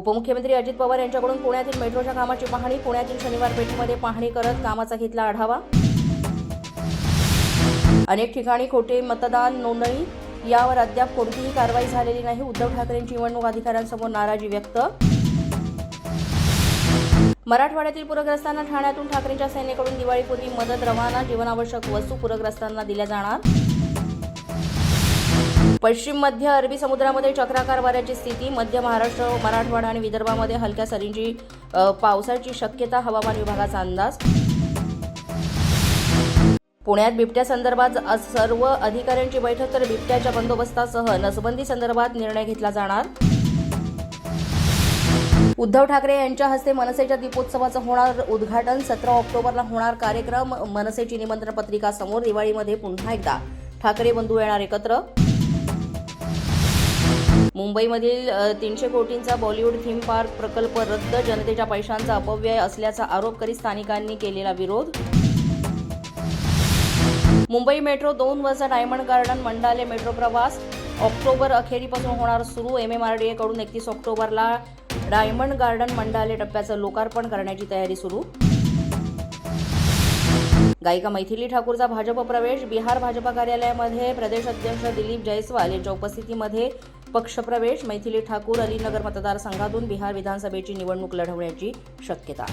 उपमुख्यमंत्री अजित पवार यांच्याकडून पुण्यातील मेट्रोच्या कामाची पाहणी पुण्यातील शनिवार पेठेमध्ये पाहणी करत कामाचा घेतला आढावा. अनेक ठिकाणी खोटे मतदान नोंदणी यावर अद्याप कोणतीही कारवाई झालेली नाही. उद्धव ठाकरेंची निवडणूक अधिकाऱ्यांसमोर नाराजी व्यक्त. मराठवाड्यातील पूरग्रस्तांना ठाण्यातून ठाकरेंच्या सेनेकडून दिवाळीपूर्वी मदत रवाना जीवनावश्यक वस्तू पूरग्रस्तांना दिल्या जाणार. पश्चिम मध्य अरबी समुद्रामध्ये चक्राकार वाऱ्याची स्थिती मध्य महाराष्ट्र मराठवाडा आणि विदर्भामध्ये हलक्या सरींची पावसाची शक्यता हवामान विभागाचा अंदाज. पुण्यात बिबट्या संदर्भात आज सर्व अधिकाऱ्यांची बैठक तर बिबट्याच्या बंदोबस्तासह नसबंदी संदर्भात निर्णय घेतला जाणार. उद्धव ठाकरे यांच्या हस्ते मनसेच्या दीपोत्सवाचं होणार उद्घाटन सतरा ऑक्टोबरला होणार कार्यक्रम. मनसेची निमंत्रण पत्रिका समोर दिवाळीमध्ये पुन्हा एकदा ठाकरे बंधू येणार एकत्र. मुंबईमधील तीनशे कोटींचा बॉलिवूड थीम पार्क प्रकल्प रद्द जनतेच्या पैशांचा अपव्यय असल्याचा आरोप करीत स्थानिकांनी केलेला विरोध. मुंबई मेट्रो दोन वजा डायमंड गार्डन मंडाले मेट्रो प्रवास. ऑक्टोबर अखेरीपासून होणार सुरू. एम एम आर डी एकडून एकतीस ऑक्टोबरला डायमंड गार्डन मंडाले टप्प्याचं लोकार्पण करण्याची तयारी सुरू. गायिका मैथिली ठाकूरचा भाजप प्रवेश. बिहार भाजपा कार्यालयामध्ये प्रदेश अध्यक्ष दिलीप जयस्वाल यांच्या उपस्थितीमध्ये पक्षप्रवेश मैथिली ठाकूर अलीनगर मतदारसंघातून बिहार विधानसभेची निवडणूक लढवण्याची शक्यता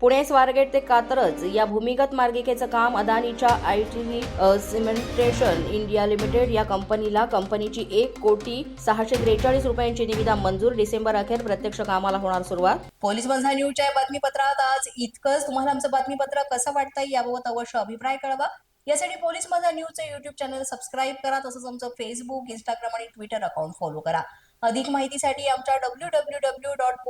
पुणे स्वारगेट ते कात्रज या भूमिगत मार्गिकेचं काम अदानीच्या I T cementation India limited या कंपनीला कंपनीची एक कोटी सहाशे त्रेचाळीस रुपयांची निविदा मंजूर डिसेंबर अखेर प्रत्यक्ष कामाला होणार सुरुवात. पोलीस बंधा न्यूजच्या बातमीपत्रात आज इतकंच. तुम्हाला आमचं बातमीपत्र कसं वाटतंय याबाबत अवश्य अभिप्राय कळवा. यासाठी पोलीस माझा न्यूजचं युट्यूब चॅनल सबस्क्राईब करा तसंच आमचं फेसबुक इंस्टाग्राम आणि ट्विटर अकाउंट फॉलो करा. अधिक माहितीसाठी आमच्या W W W dot